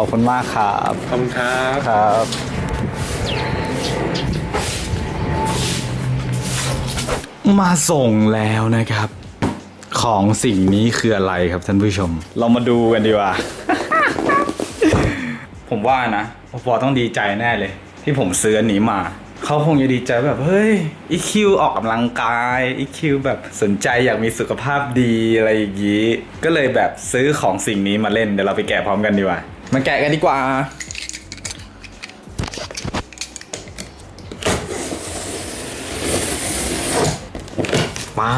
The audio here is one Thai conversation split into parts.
อบคุณมากครับขอบคุณครับครับ มาส่งแล้วนะครับ ของสิ่งนี้คืออะไรครับท่านผู้ชม เรามาดูกันดีกว่า ผมว่านะปอต้องดีใจแน่เลย ที่ผมซื้ออันนี้มาเขาคงจะดีใจแบบเฮ้ยอีคิวออกกำลังกายอีคิวแบบสนใจอยากมีสุขภาพดีอะไรอย่างนี้ ก็เลยแบบซื้อของสิ่งนี้มาเล่นเดี๋ยวเราไปแกะพร้อมกันดีกว่า มาแกะกันดีกว่า มา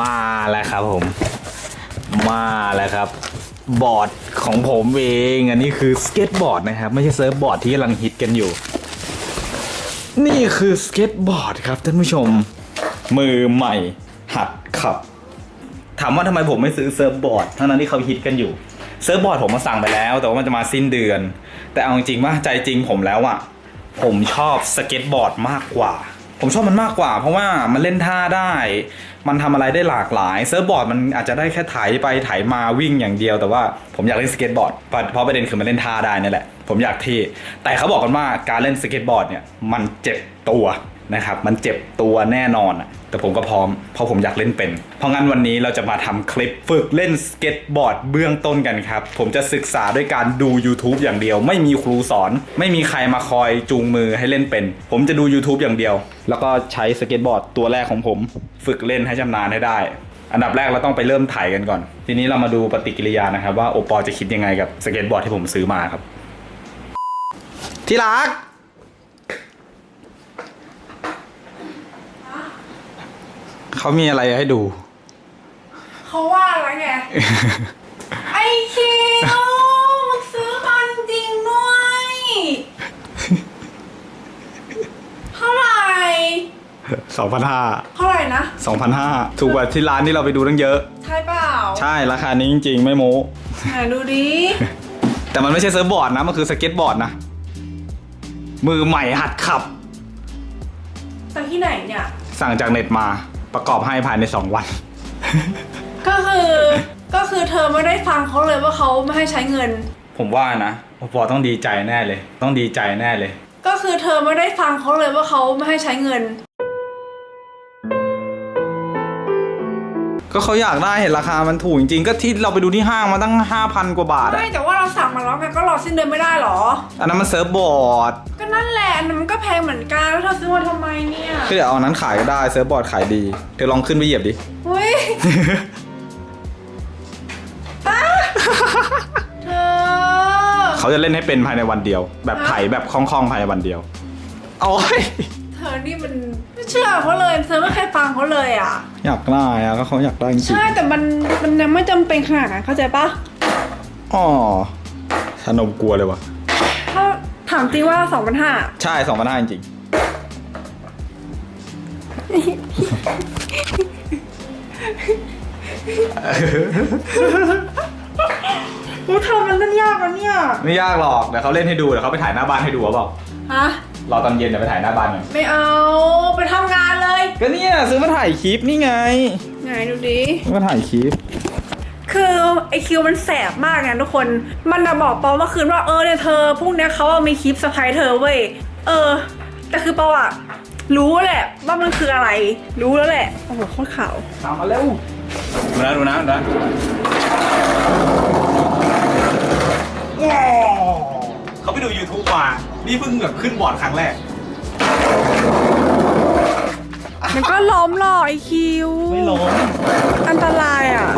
มาแล้วครับผม มาแล้วครับ บอร์ดของผมเองอันนี้คือสเก็ตบอร์ดนะครับ ไม่ใช่เซิร์ฟบอร์ดที่กำลังฮิตกันอยู่ นี่คือสเก็ตบอร์ดครับท่านผู้ชม มือใหม่หัดขับ ถามว่าทำไมผมไม่ซื้อเซิร์ฟบอร์ดทั้งนั้นที่เขาฮิตกันอยู่ เซิร์ฟบอร์ดผมมาสั่งไปแล้ว แต่ว่ามันจะมาสิ้นเดือน แต่เอาจริงๆว่าใจจริงผมแล้วอะผมชอบสเก็ตบอร์ดมากกว่า ผมชอบมันมากกว่า เพราะว่ามันเล่นท่าได้ มันทำอะไรได้หลากหลายเซิร์ฟบอร์ดมันอาจจะได้แค่ไถไปไถมาวิ่งอย่างเดียว แต่ว่าผมอยากเล่นสเก็ตบอร์ดเพราะประเด็นคือมันเล่นท่าได้นี่แหละ ผมอยากเท่แต่เขาบอกกันว่าการเล่นสเก็ตบอร์ดเนี่ยมันเจ็บตัว นะครับมันเจ็บตัวแน่นอน แต่ผมก็พร้อม เพราะผมอยากเล่นเป็น เพราะงั้นวันนี้เราจะมาทำคลิปฝึกเล่นสเก็ตบอร์ดเบื้องต้นกันครับ ผมจะศึกษาด้วยการดู YouTube อย่างเดียว ไม่มีครูสอน ไม่มีใครมาคอยจูงมือให้เล่นเป็น ผมจะดู YouTube อย่างเดียว แล้วก็ใช้สเก็ตบอร์ดตัวแรกของผม ฝึกเล่นให้ชำนาญให้ได้ อันดับแรกเราต้องไปเริ่มถ่ายกันก่อน ทีนี้เรามาดูปฏิกิริยานะครับว่าโอปอลจะคิดยังไงกับสเก็ตบอร์ดที่ผมซื้อมาครับที่รัก เขามีอะไรให้ดู เขาว่าอะไรไง ไอคิวมันซื้อมันจริงด้วยเท่าไหร่สองพันห้าเท่าไหร่นะสองพันห้าถูกกว่าที่ร้านที่เราไปดูตั้งเยอะ ใช่เปล่าใช่ราคานี้จริง ๆ ไม่โม้ไหนดูดิแต่มันไม่ใช่เซิร์ฟบอร์ดนะ มันคือสเก็ตบอร์ดนะ มือใหม่หัดขับจากที่ไหนเนี่ย สั่งจากเน็ตมา ประกอบให้ภายใน 2 วัน ก็คือก็คือเธอไม่ได้ฟังเขาเลยว่าเขาไม่ให้ใช้เงิน ผมว่านะปอต้องดีใจแน่เลย ต้องดีใจแน่เลย ก็คือเธอไม่ได้ฟังเขาเลยว่าเขาไม่ให้ใช้เงิน ก็เขาอยากได้เห็นราคามันถูกจริงๆ ก็ที่เราไปดูที่ห้างมาตั้ง 5,000 กว่าบาทอะไม่แต่ว่าเราสั่งมาแล้วไงก็รอสิ้นเดือนไม่ได้หรอ อันนั้นมันเซิร์ฟบอร์ดก็ นั่นแหละอันนั้นมันก็แพงเหมือนกันแล้วเธอซื้อมาทำไมเนี่ยก็เดี๋ยวเอาอันนั้นขายก็ได้เซิร์ฟบอร์ดขายดี เธอลองขึ้นไปเหยียบดิ เฮ้ยป้าเธอเขาจะเล่นให้เป็นภายในวันเดียว แบบไถแบบคล่องๆภายในวันเดียวโอ้ยเธอนี่มันไม่เชื่อเขาเลยเธอไม่เคยฟังเขาเลยอะ อยากได้อะก็เขาอยากได้จริงใช่แต่มันมันยังไม่จำเป็นขนาดนั้นเข้าใจปะๆอ๋อชานมกลัวเลยวะถ้าถามจริงว่าสองพันห้าใช่สองพันห้าจริงโอ้เธอมันเล่นยากนะเนี่ยๆไม่ยากหรอกเดี๋ยวเขาเล่นให้ดูเดี๋ยวเขาไปถ่ายหน้าบ้านให้ดูเอาเปล่าฮะ รอตอนเย็นเดี๋ยวไปถ่ายหน้าบ้านกันไม่เอาไปทำงานเลย ก็เนี่ยซื้อมาถ่ายคลิปนี่ไง ไหนดูดิซื้อมาถ่ายคลิป คือไอคิวมันแสบมากไงทุกคน มันน่ะบอกปอเมื่อคืนว่าเออเนี่ยเธอพรุ่งเนี้ยเขาเอามีคลิปสะพายเธอเว้ย เออ แต่คือปออะรู้แหละว่ามันคืออะไร รู้แล้วแหละ โอ้โหโคตรขาวตามมาเร็วดูนะดูนะดูนะว้าวเขาไปดู YouTube มา นี่เพิ่งแบบขึ้นบอร์ดครั้งแรก มันก็ล้มหรอกไอคิว ไม่ล้ม อันตรายอะ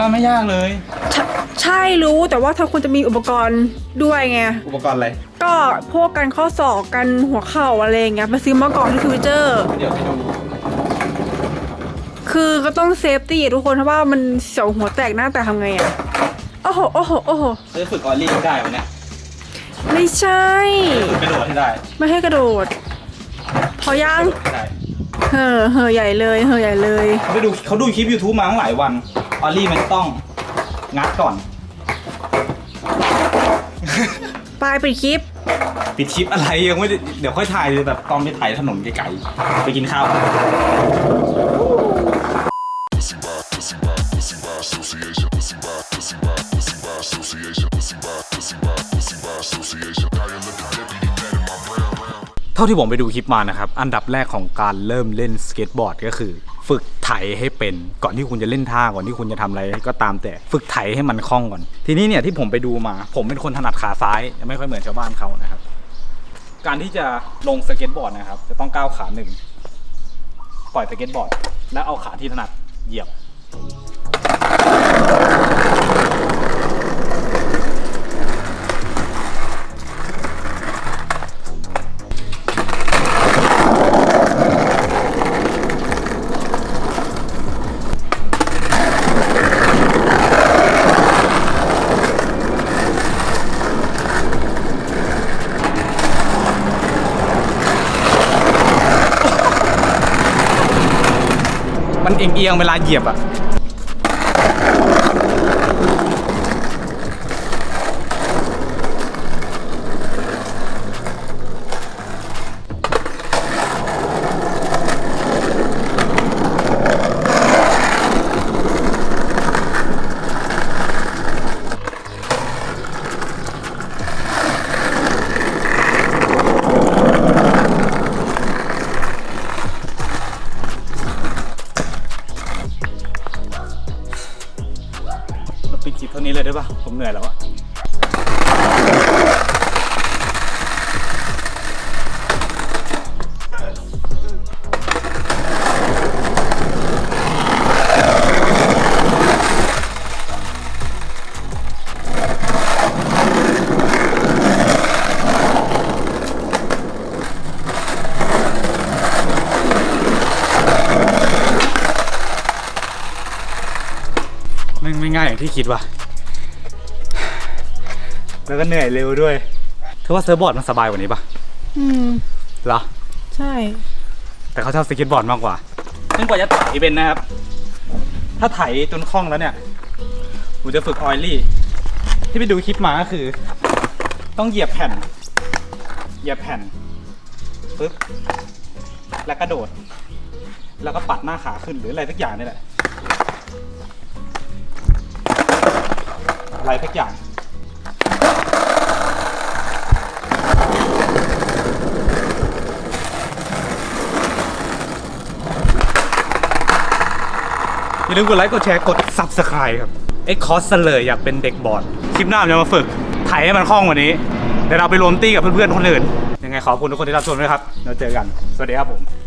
ว่าไม่ยากเลย ใช่ใช่รู้แต่ว่าเธอควรจะมีอุปกรณ์ด้วยไง อุปกรณ์อะไร ก็พวกกันข้อศอกกันหัวเข่าอะไรอย่างเงี้ยไปซื้อมาก่อนที่ทวิตเตอร์ เดี๋ยวไปดูคือก็ต้องเซฟตี้ทุกคนเพราะว่ามันเสียวหัวแตกหน้าแต่ทำไงอะโอ้โหโอ้โหโอ้โหจะฝึกออลลี่ได้ไหมเนี่ยไม่ใช่ ฝึกกระโดดให้ได้ไม่ให้กระโดด พอยังไม่ได้เห่อเห่อใหญ่เลยเห่อใหญ่เลย เขาไปดูเขาดูคลิป YouTube มาตั้งหลายวัน ออลลี่มันต้องงัดก่อน ปลายปิดคลิป ปิดคลิปอะไรยังไม่เดี๋ยวค่อยถ่ายเลยแบบตอนไปถ่ายถนนไกลๆไปกินข้าว เท่าที่ผมไปดูคลิปมานะครับ อันดับแรกของการเริ่มเล่นสเก็ตบอร์ดก็คือ ฝึกไถให้เป็นก่อนที่คุณจะเล่นท่าก่อนที่คุณจะทำอะไรก็ตามแต่ฝึกไถให้มันคล่องก่อน ทีนี้เนี่ยที่ผมไปดูมา ผมเป็นคนถนัดขาซ้ายไม่ค่อยเหมือนชาวบ้านเขานะครับ การที่จะลงสเก็ตบอร์ดนะครับ จะต้องก้าวขาหนึ่งปล่อยสเก็ตบอร์ด แล้วเอาขาที่ถนัดเหยียบ มันเอียงเอียงๆเวลาเหยียบอะ จิบเท่านี้เลยได้ปะผมเหนื่อยแล้วอะ ไม่ไม่ง่ายอย่างที่คิดว่ะ แล้วก็เหนื่อยเร็วด้วย เธอว่าเซิร์ฟบอร์ดมันสบายกว่านี้ปะอืม เหรอ ใช่ แต่เขาชอบสเก็ตบอร์ดมากกว่าซึ่งกว่าจะไถเป็นนะครับ ถ้าไถจนคล่องแล้วเนี่ย ผมจะฝึกออยลี่ ที่ไปดูคลิปมาก็คือ ต้องเหยียบแผ่น เหยียบแผ่นปึ๊บ แล้วกระโดด แล้วก็ปัดหน้าขาขึ้นหรืออะไรสักอย่างนี่แหละ อะไรสักอย่างอย่าลืมกดไลค์กดแชร์กด Subscribe ครับเอ็กคอสเลยอยากเป็นเด็กบอร์ดคลิปหน้าผมจะมาฝึกไถให้มันคล่องกว่านี้ เดี๋ยวเราไปรวมตี้กับเพื่อนๆคนอื่น ยังไงขอบคุณทุกคนที่รับชมด้วยครับเราเจอกัน สวัสดีครับผม